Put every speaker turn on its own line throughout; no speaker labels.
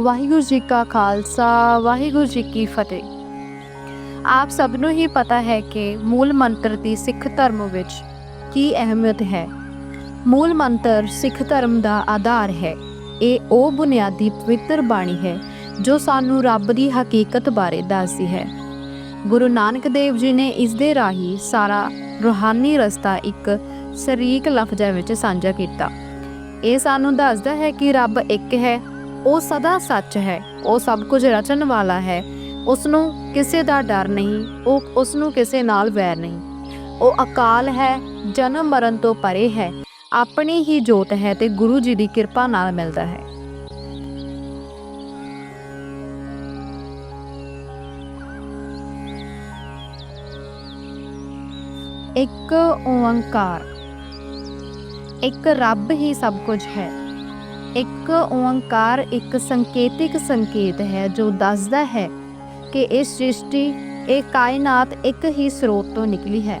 ਵਾਹਿਗੁਰੂ ਜੀ ਕਾ ਖਾਲਸਾ, ਵਾਹਿਗੁਰੂ ਜੀ ਕੀ ਫਤਿਹ। ਆਪ ਸਭ ਨੂੰ ਹੀ ਪਤਾ ਹੈ ਕਿ ਮੂਲ ਮੰਤਰ ਦੀ ਸਿੱਖ ਧਰਮ ਵਿੱਚ ਕੀ ਅਹਿਮੀਅਤ ਹੈ। ਮੂਲ ਮੰਤਰ ਸਿੱਖ ਧਰਮ ਦਾ ਆਧਾਰ ਹੈ। ਇਹ ਉਹ ਬੁਨਿਆਦੀ ਪਵਿੱਤਰ ਬਾਣੀ ਹੈ ਜੋ ਸਾਨੂੰ ਰੱਬ ਦੀ ਹਕੀਕਤ ਬਾਰੇ ਦੱਸਦੀ ਹੈ। ਗੁਰੂ ਨਾਨਕ ਦੇਵ ਜੀ ਨੇ ਇਸ ਦੇ ਰਾਹੀਂ ਸਾਰਾ ਰੂਹਾਨੀ ਰਸਤਾ ਇੱਕ ਸਰੀਕ ਲਫ਼ਜ਼ਾਂ ਵਿੱਚ ਸਾਂਝਾ ਕੀਤਾ। ਇਹ ਸਾਨੂੰ ਦੱਸਦਾ ਹੈ ਕਿ ਰੱਬ ਇੱਕ ਹੈ ਉਹ ਸਦਾ ਸੱਚ ਹੈ, ਉਹ ਸਭ ਕੁਝ ਰਚਣ ਵਾਲਾ ਹੈ। ਉਸ ਨੂੰ ਕਿਸੇ ਦਾ ਡਰ ਨਹੀਂ, ਉਹ ਉਸ ਨੂੰ ਕਿਸੇ ਨਾਲ ਵੈਰ ਨਹੀਂ। ਉਹ ਅਕਾਲ ਹੈ, ਜਨਮ ਮਰਨ ਤੋਂ ਪਰੇ ਹੈ। ਆਪਣੀ ਹੀ ਜੋਤ ਹੈ ਤੇ ਗੁਰੂ ਜੀ ਦੀ ਕਿਰਪਾ ਨਾਲ ਮਿਲਦਾ ਹੈ। ਇੱਕ ਓੰਕਾਰ, ਇੱਕ ਰੱਬ ਹੀ ਸਭ ਕੁਝ ਹੈ। ਇੱਕ ਓੰਕਾਰ, ਇੱਕ ਸੰਕੇਤਿਕ ਸੰਕੇਤ ਹੈ ਜੋ ਦੱਸਦਾ ਹੈ ਕਿ ਇਹ ਸ੍ਰਿਸ਼ਟੀ, ਇਹ ਕਾਇਨਾਤ ਇੱਕ ਹੀ ਸਰੋਤ ਤੋਂ ਨਿਕਲੀ ਹੈ।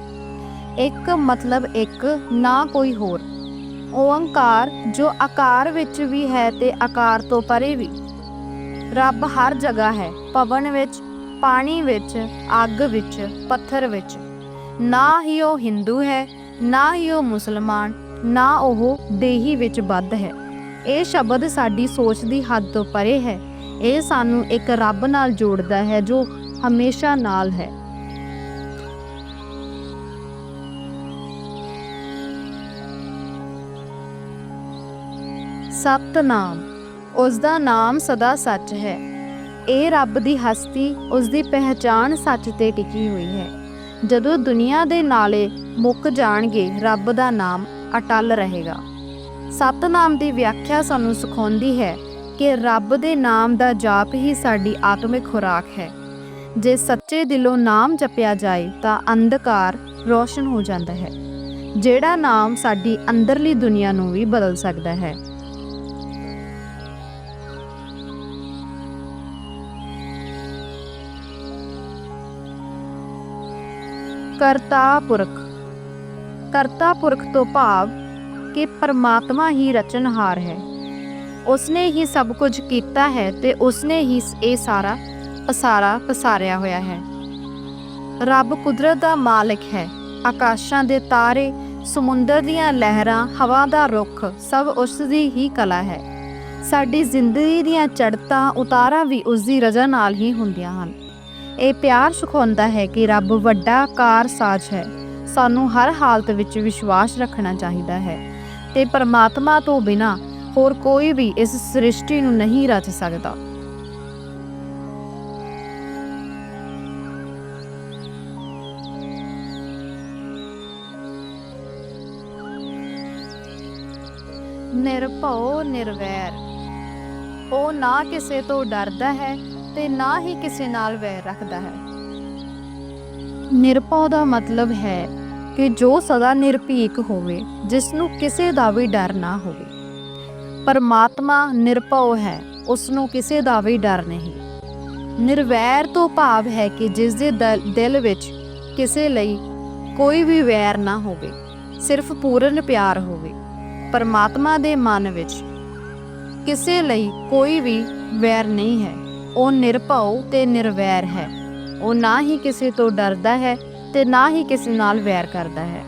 ਇੱਕ ਮਤਲਬ ਇੱਕ, ਨਾ ਕੋਈ ਹੋਰ। ਓੰਕਾਰ ਜੋ ਆਕਾਰ ਵਿੱਚ ਵੀ ਹੈ ਤੇ ਆਕਾਰ ਤੋਂ ਪਰੇ ਵੀ। ਰੱਬ ਹਰ ਜਗ੍ਹਾ ਹੈ ਪਵਨ ਵਿੱਚ, ਪਾਣੀ ਵਿੱਚ, ਅੱਗ ਵਿੱਚ, ਪੱਥਰ ਵਿੱਚ। ਨਾ ਹੀ ਉਹ ਹਿੰਦੂ ਹੈ, ਨਾ ਹੀ ਉਹ ਮੁਸਲਮਾਨ, ਨਾ ਉਹ ਦੇਹੀ ਵਿੱਚ ਬੱਧ ਹੈ। ਇਹ ਸ਼ਬਦ ਸਾਡੀ ਸੋਚ ਦੀ ਹੱਦ ਤੋਂ ਪਰੇ ਹੈ। ਇਹ ਸਾਨੂੰ ਇੱਕ ਰੱਬ ਨਾਲ ਜੋੜਦਾ ਹੈ ਜੋ ਹਮੇਸ਼ਾ ਨਾਲ ਹੈ। ਸਤਨਾਮ ਉਸ ਦਾ ਨਾਮ ਸਦਾ ਸੱਚ ਹੈ। ਇਹ ਰੱਬ ਦੀ ਹਸਤੀ ਉਸ ਦੀ ਪਹਿਚਾਨ ਸੱਚ ਤੇ ਟਿਕੀ ਹੋਈ ਹੈ। ਜਦੋਂ ਦੁਨੀਆ ਦੇ ਨਾਲੇ ਮੁੱਕ ਜਾਣਗੇ, ਰੱਬ ਦਾ ਨਾਮ ਅਟਲ ਰਹੇਗਾ। ਸਤਨਾਮ ਦੀ ਵਿਆਖਿਆ ਸਾਨੂੰ ਸਿਖਾਉਂਦੀ ਹੈ ਕਿ ਰੱਬ ਦੇ ਨਾਮ ਦਾ ਜਾਪ ਹੀ ਸਾਡੀ ਆਤਮਿਕ ਖੁਰਾਕ ਹੈ। ਜੇ ਸੱਚੇ ਦਿਲੋਂ ਨਾਮ ਜਪਿਆ ਜਾਏ ਤਾਂ ਅੰਧਕਾਰ ਰੋਸ਼ਨ ਹੋ ਜਾਂਦਾ ਹੈ। ਜਿਹੜਾ ਨਾਮ ਸਾਡੀ ਅੰਦਰਲੀ ਦੁਨੀਆ ਨੂੰ ਵੀ ਬਦਲ ਸਕਦਾ ਹੈ। ਕਰਤਾ ਪੁਰਖ। ਕਰਤਾ ਪੁਰਖ ਤੋਂ ਭਾਵ ਕਿ ਪਰਮਾਤਮਾ ਹੀ ਰਚਨਹਾਰ ਹੈ। ਉਸਨੇ ਹੀ ਸਭ ਕੁਝ ਕੀਤਾ ਹੈ ਤੇ ਉਸਨੇ ਹੀ ਇਹ ਸਾਰਾ ਪਸਾਰਾ ਪਸਾਰਿਆ ਹੋਇਆ ਹੈ। ਰੱਬ ਕੁਦਰਤ ਦਾ ਮਾਲਕ ਹੈ। ਆਕਾਸ਼ਾਂ ਦੇ ਤਾਰੇ, ਸਮੁੰਦਰ ਦੀਆਂ ਲਹਿਰਾਂ, ਹਵਾ ਦਾ ਰੁੱਖ, ਸਭ ਉਸ ਦੀ ਹੀ ਕਲਾ ਹੈ। ਸਾਡੀ ਜ਼ਿੰਦਗੀ ਦੀਆਂ ਚੜ੍ਹਤਾਂ ਉਤਾਰਾਂ ਵੀ ਉਸ ਦੀ ਰਜ਼ਾ ਨਾਲ ਹੀ ਹੁੰਦੀਆਂ ਹਨ। ਇਹ ਪਿਆਰ ਸਿਖਾਉਂਦਾ ਹੈ ਕਿ ਰੱਬ ਵੱਡਾ ਕਾਰ ਸਾਜ ਹੈ। ਸਾਨੂੰ ਹਰ ਹਾਲਤ ਵਿੱਚ ਵਿਸ਼ਵਾਸ ਰੱਖਣਾ ਚਾਹੀਦਾ ਹੈ। ਤੇ ਪਰਮਾਤਮਾ ਤੋਂ ਬਿਨਾ ਹੋਰ ਕੋਈ ਵੀ ਇਸ ਸ੍ਰਿਸ਼ਟੀ ਨੂੰ ਨਹੀਂ ਰਚ ਸਕਦਾ। ਨਿਰਭਉ ਨਿਰਵੈਰ। ਉਹ ਨਾ ਕਿਸੇ ਤੋਂ ਡਰਦਾ ਹੈ ਤੇ ਨਾ ਹੀ ਕਿਸੇ ਨਾਲ ਵੈਰ ਰੱਖਦਾ ਹੈ। ਨਿਰਭਉ ਦਾ ਮਤਲਬ ਹੈ ਕਿ ਜੋ ਸਦਾ ਨਿਰਭੀਕ ਹੋਵੇ, ਜਿਸ ਨੂੰ ਕਿਸੇ ਦਾ ਵੀ ਡਰ ਨਾ ਹੋਵੇ। ਪਰਮਾਤਮਾ ਨਿਰਭਉ ਹੈ, ਉਸ ਨੂੰ ਕਿਸੇ ਦਾ ਵੀ ਡਰ ਨਹੀਂ। ਨਿਰਵੈਰ ਤੋਂ ਭਾਵ ਹੈ ਕਿ ਜਿਸ ਦੇ ਦਿਲ ਵਿੱਚ ਕਿਸੇ ਲਈ ਕੋਈ ਵੀ ਵੈਰ ਨਾ ਹੋਵੇ, ਸਿਰਫ ਪੂਰਨ ਪਿਆਰ ਹੋਵੇ। ਪਰਮਾਤਮਾ ਦੇ ਮਨ ਵਿੱਚ ਕਿਸੇ ਲਈ ਕੋਈ ਵੀ ਵੈਰ ਨਹੀਂ ਹੈ। ਉਹ ਨਿਰਭਉ ਤੇ ਨਿਰਵੈਰ ਹੈ। ਉਹ ਨਾ ਹੀ ਕਿਸੇ ਤੋਂ ਡਰਦਾ ਹੈ ਤੇ ਨਾ ਹੀ ਕਿਸੇ ਨਾਲ ਵੈਰ ਕਰਦਾ ਹੈ।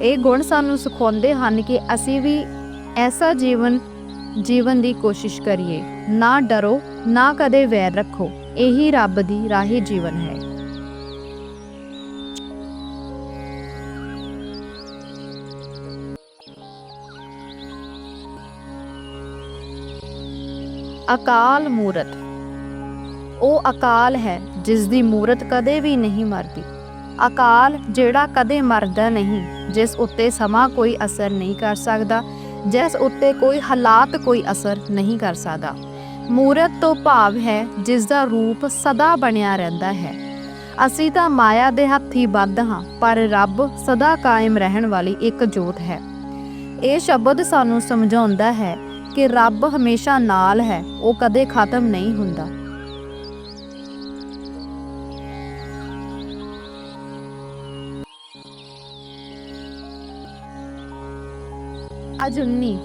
ਇਹ ਗੁਣ ਸਾਨੂੰ ਸਿਖਾਉਂਦੇ ਹਨ ਕਿ ਅਸੀਂ ਵੀ ਐਸਾ ਜੀਵਨ ਜੀਵਨ ਦੀ ਕੋਸ਼ਿਸ਼ ਕਰੀਏ। ਨਾ ਡਰੋ, ਨਾ ਕਦੇ ਵੈਰ ਰੱਖੋ। ਇਹੀ ਰੱਬ ਦੀ ਰਾਹੀ ਜੀਵਨ ਹੈ। ਅਕਾਲ ਮੂਰਤ। ਉਹ ਅਕਾਲ ਹੈ ਜਿਸ ਦੀ ਮੂਰਤ ਕਦੇ ਵੀ ਨਹੀਂ ਮਰਦੀ। ਅਕਾਲ ਜਿਹੜਾ ਕਦੇ ਮਰਦਾ ਨਹੀਂ, ਜਿਸ ਉੱਤੇ ਸਮਾਂ ਕੋਈ ਅਸਰ ਨਹੀਂ ਕਰ ਸਕਦਾ, ਜਿਸ ਉੱਤੇ ਕੋਈ ਹਾਲਾਤ ਕੋਈ ਅਸਰ ਨਹੀਂ ਕਰ ਸਕਦਾ। ਮੂਰਤ ਤੋਂ ਭਾਵ ਹੈ, ਜਿਸ ਦਾ ਰੂਪ ਸਦਾ ਬਣਿਆ ਰਹਿੰਦਾ ਹੈ। ਅਸੀਂ ਤਾਂ ਮਾਇਆ ਦੇ ਹੱਥੀ ਬੱਧ ਹਾਂ, ਪਰ ਰੱਬ ਸਦਾ ਕਾਇਮ ਰਹਿਣ ਵਾਲੀ ਇੱਕ ਜੋਤ ਹੈ। ਇਹ ਸ਼ਬਦ ਸਾਨੂੰ ਸਮਝਾਉਂਦਾ ਹੈ ਕਿ ਰੱਬ ਹਮੇਸ਼ਾ ਨਾਲ ਹੈ, ਉਹ ਕਦੇ ਖਤਮ ਨਹੀਂ ਹੁੰਦਾ। ਅਜੁੰਨੀ।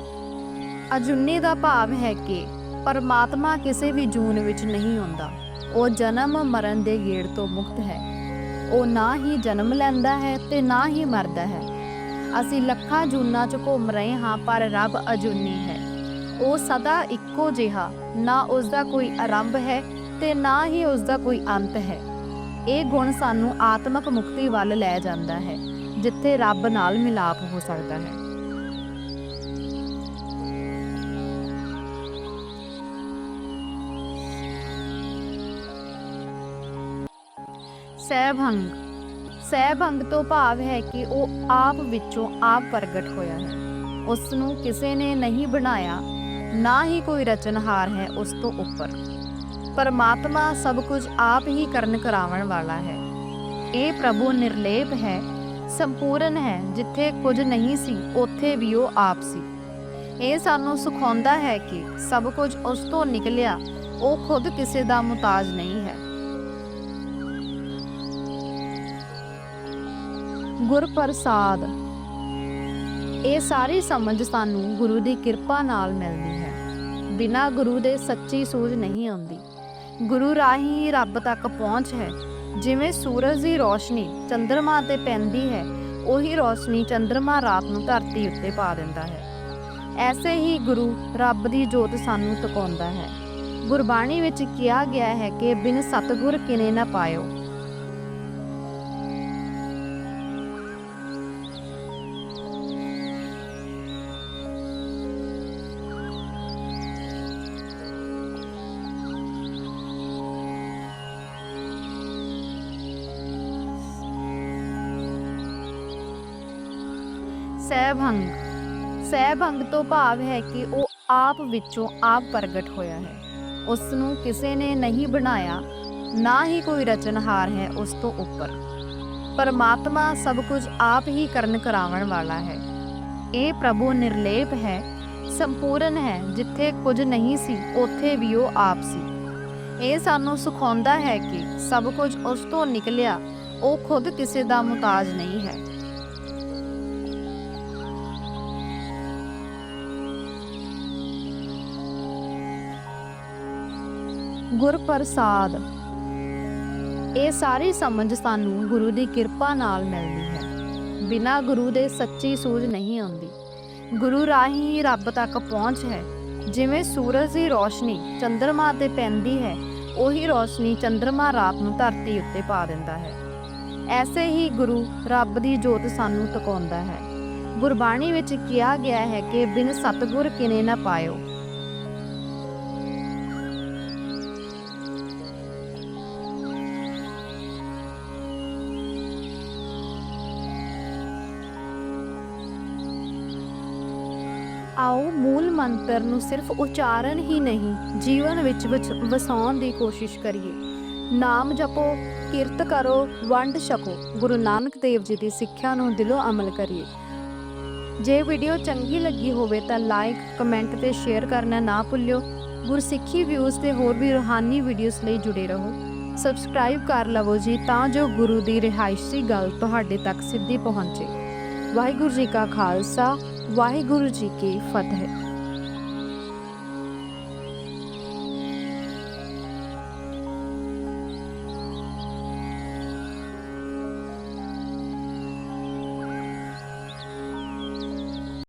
ਅਜੁੰਨੀ ਦਾ ਭਾਵ ਹੈ ਕਿ ਪਰਮਾਤਮਾ ਕਿਸੇ ਵੀ ਜੂਨ ਵਿੱਚ ਨਹੀਂ ਹੁੰਦਾ। ਉਹ ਜਨਮ ਮਰਨ ਦੇ ਗੇੜ ਤੋਂ ਮੁਕਤ ਹੈ। ਉਹ ਨਾ ਹੀ ਜਨਮ ਲੈਂਦਾ ਹੈ ਤੇ ਨਾ ਹੀ ਮਰਦਾ ਹੈ। ਅਸੀਂ ਲੱਖਾਂ ਜੂਨਾਂ 'ਚ ਘੁੰਮ ਰਹੇ ਹਾਂ, ਪਰ ਰੱਬ ਅਜੁੰਨੀ ਹੈ। ਉਹ ਸਦਾ ਇੱਕੋ ਜਿਹਾ, ਨਾ ਉਸ ਦਾ ਕੋਈ ਆਰੰਭ ਹੈ ਤੇ ਨਾ ਹੀ ਉਸ ਦਾ ਕੋਈ ਅੰਤ ਹੈ। ਇਹ ਗੁਣ ਸਾਨੂੰ ਆਤਮਕ ਮੁਕਤੀ ਵੱਲ ਲੈ ਜਾਂਦਾ ਹੈ, ਜਿੱਥੇ ਰੱਬ ਨਾਲ ਮਿਲਾਪ ਹੋ ਸਕਦਾ ਹੈ। ਸਹਿਭੰਗ। ਸਹਿਭੰਗ ਤੋਂ ਭਾਵ ਹੈ ਕਿ ਉਹ ਆਪ ਵਿੱਚੋਂ ਆਪ ਪ੍ਰਗਟ ਹੋਇਆ ਹੈ। ਉਸ ਨੂੰ ਕਿਸੇ ਨੇ ਨਹੀਂ ਬਣਾਇਆ, ਨਾ ਹੀ ਕੋਈ ਰਚਨਹਾਰ ਹੈ ਉਸ ਤੋਂ ਉੱਪਰ। ਪਰਮਾਤਮਾ ਸਭ ਕੁਝ ਆਪ ਹੀ ਕਰਨ ਕਰਾਵਣ ਵਾਲਾ ਹੈ। ਇਹ ਪ੍ਰਭੂ ਨਿਰਲੇਪ ਹੈ, ਸੰਪੂਰਨ ਹੈ, ਜਿੱਥੇ ਕੁਝ ਨਹੀਂ ਸੀ, ਉੱਥੇ ਵੀ ਉਹ ਆਪ ਸੀ। ਇਹ ਸਾਨੂੰ ਸਿਖਾਉਂਦਾ ਹੈ ਕਿ ਸਭ ਕੁਝ ਉਸ ਤੋਂ ਨਿਕਲਿਆ, ਉਹ ਖੁਦ ਕਿਸੇ ਦਾ ਮੁਤਾਜ ਨਹੀਂ ਹੈ। ਗੁਰਪ੍ਰਸਾਦ। ਇਹ ਸਾਰੀ ਸਮਝ ਸਾਨੂੰ ਗੁਰੂ ਦੀ ਕਿਰਪਾ ਨਾਲ ਮਿਲਦੀ ਹੈ। ਬਿਨਾਂ ਗੁਰੂ ਦੇ ਸੱਚੀ ਸੂਝ ਨਹੀਂ ਆਉਂਦੀ। ਗੁਰੂ ਰਾਹੀਂ ਹੀ ਰੱਬ ਤੱਕ ਪਹੁੰਚ ਹੈ। ਜਿਵੇਂ ਸੂਰਜ ਦੀ ਰੋਸ਼ਨੀ ਚੰ드ਰਮਾ ਤੇ ਪੈਂਦੀ ਹੈ, ਉਹੀ ਰੋਸ਼ਨੀ ਚੰ드ਰਮਾ ਰਾਤ ਨੂੰ ਧਰਤੀ ਉੱਤੇ ਪਾ ਦਿੰਦਾ ਹੈ। ਐਸੇ ਹੀ ਗੁਰੂ ਰੱਬ ਦੀ ਜੋਤ ਸਾਨੂੰ ਤਕਾਉਂਦਾ ਹੈ। ਗੁਰਬਾਣੀ ਵਿੱਚ ਕਿਹਾ ਗਿਆ ਹੈ ਕਿ ਬਿਨ ਸਤਗੁਰ ਕਿਨੇ ਨਾ ਪਾਇਓ। ਸਹਿਭੰਗ। ਸਹਿਭੰਗ ਤੋਂ ਭਾਵ ਹੈ ਕਿ ਉਹ ਆਪ ਵਿੱਚੋਂ ਆਪ ਪ੍ਰਗਟ ਹੋਇਆ ਹੈ। ਉਸ ਨੂੰ ਕਿਸੇ ਨੇ ਨਹੀਂ ਬਣਾਇਆ, ਨਾ ਹੀ ਕੋਈ ਰਚਨਹਾਰ ਹੈ ਉਸ ਤੋਂ ਉੱਪਰ। ਪਰਮਾਤਮਾ ਸਭ ਕੁਝ ਆਪ ਹੀ ਕਰਨ ਕਰਾਵਣ ਵਾਲਾ ਹੈ। ਇਹ ਪ੍ਰਭੂ ਨਿਰਲੇਪ ਹੈ, ਸੰਪੂਰਨ ਹੈ, ਜਿੱਥੇ ਕੁਝ ਨਹੀਂ ਸੀ, ਉੱਥੇ ਵੀ ਉਹ ਆਪ ਸੀ। ਇਹ ਸਾਨੂੰ ਸਿਖਾਉਂਦਾ ਹੈ ਕਿ ਸਭ ਕੁਝ ਉਸ ਤੋਂ ਨਿਕਲਿਆ, ਉਹ ਖੁਦ ਕਿਸੇ ਦਾ ਮੁਤਾਜ ਨਹੀਂ ਹੈ। ਗੁਰ ਪ੍ਰਸਾਦ ਇਹ ਸਾਰੀ ਸਮਝ ਸਾਨੂੰ ਗੁਰੂ ਦੀ ਕਿਰਪਾ ਨਾਲ ਮਿਲਦੀ ਹੈ। ਬਿਨਾਂ ਗੁਰੂ ਦੇ ਸੱਚੀ ਸੂਝ ਨਹੀਂ ਆਉਂਦੀ। ਗੁਰੂ ਰਾਹੀਂ ਹੀ ਰੱਬ ਤੱਕ ਪਹੁੰਚ ਹੈ। ਜਿਵੇਂ ਸੂਰਜ ਦੀ ਰੋਸ਼ਨੀ ਚੰ드ਰਮਾ ਤੇ ਪੈਂਦੀ ਹੈ, ਉਹੀ ਰੋਸ਼ਨੀ ਚੰ드ਰਮਾ ਰਾਤ ਨੂੰ ਧਰਤੀ ਉੱਤੇ ਪਾ ਦਿੰਦਾ ਹੈ। ਐਸੇ ਹੀ ਗੁਰੂ ਰੱਬ ਦੀ ਜੋਤ ਸਾਨੂੰ ਤਕਾਉਂਦਾ ਹੈ। ਗੁਰਬਾਣੀ ਵਿੱਚ ਕਿਹਾ ਗਿਆ ਹੈ ਕਿ ਬਿਨ ਸਤਗੁਰ ਕਿਨੇ ਨਾ ਪਾਇਓ। ਆਓ ਮੂਲ ਮੰਤਰ ਨੂੰ ਸਿਰਫ ਉਚਾਰਨ ਹੀ ਨਹੀਂ, ਜੀਵਨ ਵਿੱਚ ਵਸ- ਵਸਾਉਣ ਦੀ ਕੋਸ਼ਿਸ਼ ਕਰੀਏ। ਨਾਮ ਜਪੋ, ਕਿਰਤ ਕਰੋ, ਵੰਡ ਛਕੋ। ਗੁਰੂ ਨਾਨਕ ਦੇਵ ਜੀ ਦੀ ਸਿੱਖਿਆ ਨੂੰ ਦਿਲੋਂ ਅਮਲ ਕਰੀਏ। ਜੇ ਵੀਡੀਓ ਚੰਗੀ ਲੱਗੀ ਹੋਵੇ ਤਾਂ ਲਾਈਕ ਕਮੈਂਟ ਤੇ ਸ਼ੇਅਰ ਕਰਨਾ ਨਾ ਭੁੱਲਿਓ। ਗੁਰਸਿੱਖੀ ਵਿਊਜ਼ ਤੇ ਹੋਰ ਵੀ ਰੂਹਾਨੀ ਵੀਡੀਓਜ਼ ਲਈ ਜੁੜੇ ਰਹੋ। ਸਬਸਕ੍ਰਾਈਬ ਕਰ ਲਵੋ ਜੀ ਤਾਂ ਜੋ ਗੁਰੂ ਦੀ ਰਿਹਾਇਸ਼ੀ ਗੱਲ ਤੁਹਾਡੇ ਤੱਕ ਸਿੱਧੀ ਪਹੁੰਚੇ। ਵਾਹਿਗੁਰੂ ਜੀ ਕਾ ਖਾਲਸਾ ਵਾਹਿਗੁਰੂ ਜੀ ਕੀ ਫਤਿਹ।